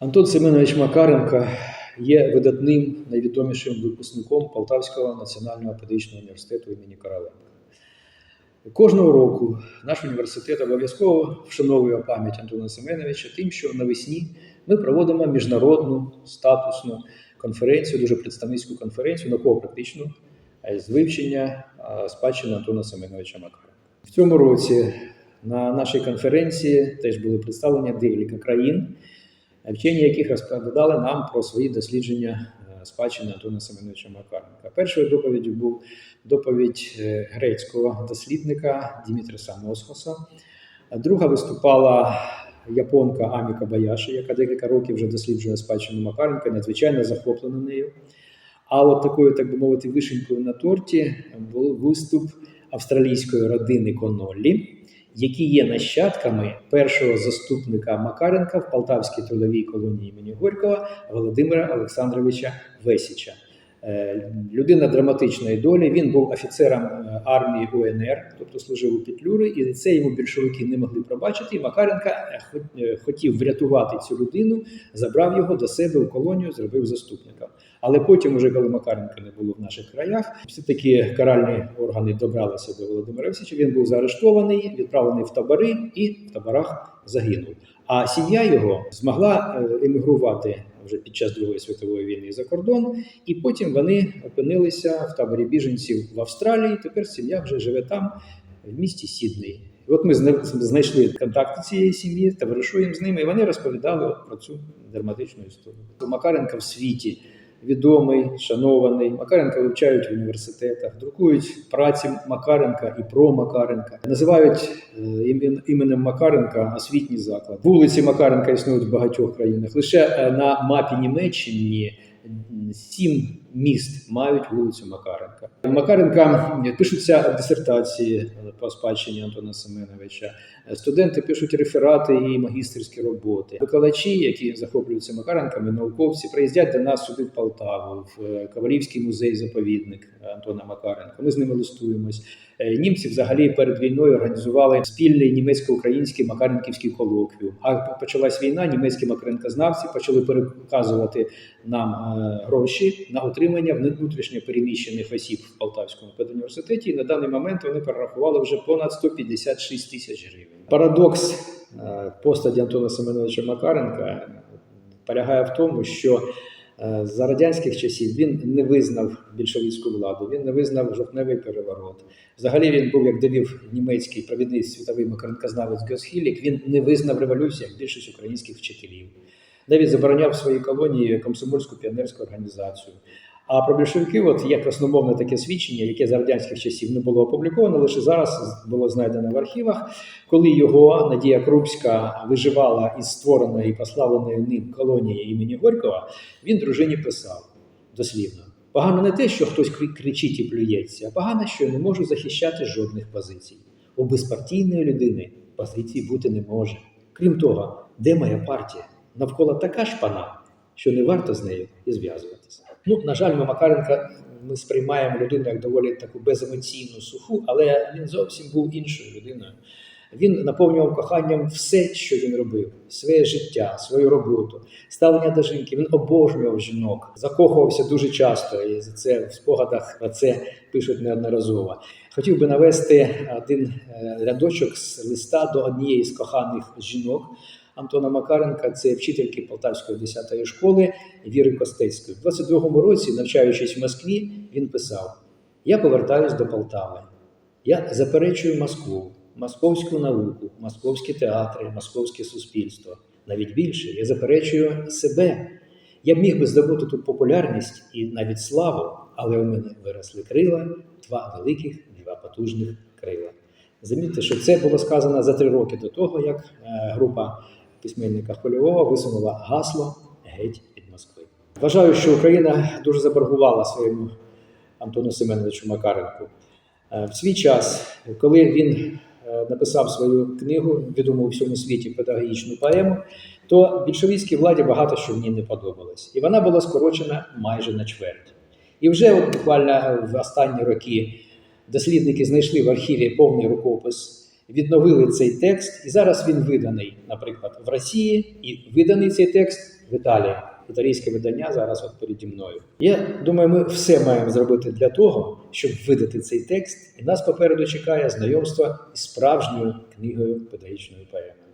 Антон Семенович Макаренко є видатним найвідомішим випускником Полтавського національного педагогічного університету імені Короленка. Кожного року наш університет обов'язково вшановує пам'ять Антона Семеновича тим, що навесні ми проводимо міжнародну статусну конференцію, дуже представницьку конференцію, науково-практичну е, з вивчення е, спадщини Антона Семеновича Макаренка. В цьому році на нашій конференції теж були представлені декілька країн, вчені яких розповідали нам про свої дослідження е, спадщини Антона Семеновича Макаренка. Першою доповіддю був доповідь е, грецького дослідника Дімітриса Мосхоса. Друга виступала японка Аміка Баяші, яка декілька років вже досліджує спадщину Макаренка, надзвичайно захоплена нею. А от такою, так би мовити, вишенькою на торті був виступ австралійської родини Коноллі, які є нащадками першого заступника Макаренка в Полтавській трудовій колонії імені Горького Володимира Олександровича Весіча. Е, Людина драматичної долі. Він був офіцером е, армії УНР, тобто служив у Петлюри, і це йому більшовики не могли пробачити. І Макаренко е, хот- хотів врятувати цю людину, забрав його до себе у колонію, зробив заступником. Але потім, уже коли Макаренка не було в наших краях, все-таки каральні органи добралися до Володимира Васильовича. Він був заарештований, відправлений в табори і в таборах загинув. А сім'я його змогла емігрувати вже під час Другої світової війни за кордон, і потім вони опинилися в таборі біженців в Австралії. Тепер сім'я вже живе там, в місті Сідней. І от ми зна- знайшли контакти цієї сім'ї, товаришуємо з ними, і вони розповідали про цю драматичну історію. Макаренка в світі відомий, шанований. Макаренка вивчають в університетах, друкують праці Макаренка і про Макаренка. Називають е, іменем Макаренка освітній заклад. Вулиці Макаренка існують в багатьох країнах. Лише е, на мапі Німеччини сім міст мають вулицю Макаренка. Макаренка пишуться дисертації по спадщині Антона Семеновича. Студенти пишуть реферати і магістерські роботи. Викладачі, які захоплюються Макаренками, науковці, приїздять до нас сюди в Полтаву, в е, Кавалівський музей-заповідник Антона Макаренка. Ми з ними листуємось. Е, Німці взагалі перед війною організували спільний німецько-український Макаренківський колоквіум. А почалась війна, німецькі макаренкознавці почали переказувати нам е, гроші на утримання внутрішньо переміщених осіб в Полтавському педуніверситеті. І на даний момент вони перерахували вже понад 156 тисяч гривень. Парадокс е, постаті Антона Семеновича Макаренка полягає в тому, що е, за радянських часів він не визнав більшовицьку владу, він не визнав жовтневий переворот. Взагалі він був, як довів німецький провідний світовий макаренкознавець Гьосхілік, він не визнав революцію, як більшість українських вчителів. Навіть забороняв в своїй колонії комсомольську піонерську організацію. А про більшовиків от є красномовне таке свідчення, яке за радянських часів не було опубліковано, лише зараз було знайдено в архівах, коли його Надія Крупська виживала із створеної і прославленої ним колонії імені Горького, він дружині писав дослівно. Погано не те, що хтось кричить і плюється, а погано, що я не можу захищати жодних позицій. У безпартійної людини позицій бути не може. Крім того, де моя партія? Навколо така шпана, що не варто з нею і зв'язуватися. Ну, на жаль, ми Макаренка ми сприймаємо людину як доволі таку беземоційну, суху, але він зовсім був іншою людиною. Він наповнював коханням все, що він робив: своє життя, свою роботу, ставлення до жінки. Він обожнював жінок, закохувався дуже часто, і за це в спогадах про це пишуть неодноразово. Хотів би навести один е, рядочок з листа до однієї з коханих жінок Антона Макаренка, це вчительки Полтавської 10-ї школи Віри Костецької. В 22-му році, навчаючись в Москві, він писав: Я повертаюсь до Полтави. Я заперечую Москву, московську науку, московські театри, московське суспільство. Навіть більше, я заперечую себе. Я міг би здобути тут популярність і навіть славу, але у мене виросли крила, два великих, два потужних крила. Замітьте, що це було сказано за три роки до того, як е, група письменника Хвильового висунула гасло геть від Москви. Вважаю, що Україна дуже заборгувала своєму Антону Семеновичу Макаренку. Е, В свій час, коли він е, написав свою книгу, відому у всьому світі педагогічну поему, то більшовицькій владі багато що в ній не подобалось. І вона була скорочена майже на чверть. І вже от буквально в останні роки дослідники знайшли в архіві повний рукопис, відновили цей текст, і зараз він виданий, наприклад, в Росії, і виданий цей текст в Італії. Італійське видання зараз от переді мною. Я думаю, ми все маємо зробити для того, щоб видати цей текст, і нас попереду чекає знайомство із справжньою книгою педагогічної поеми.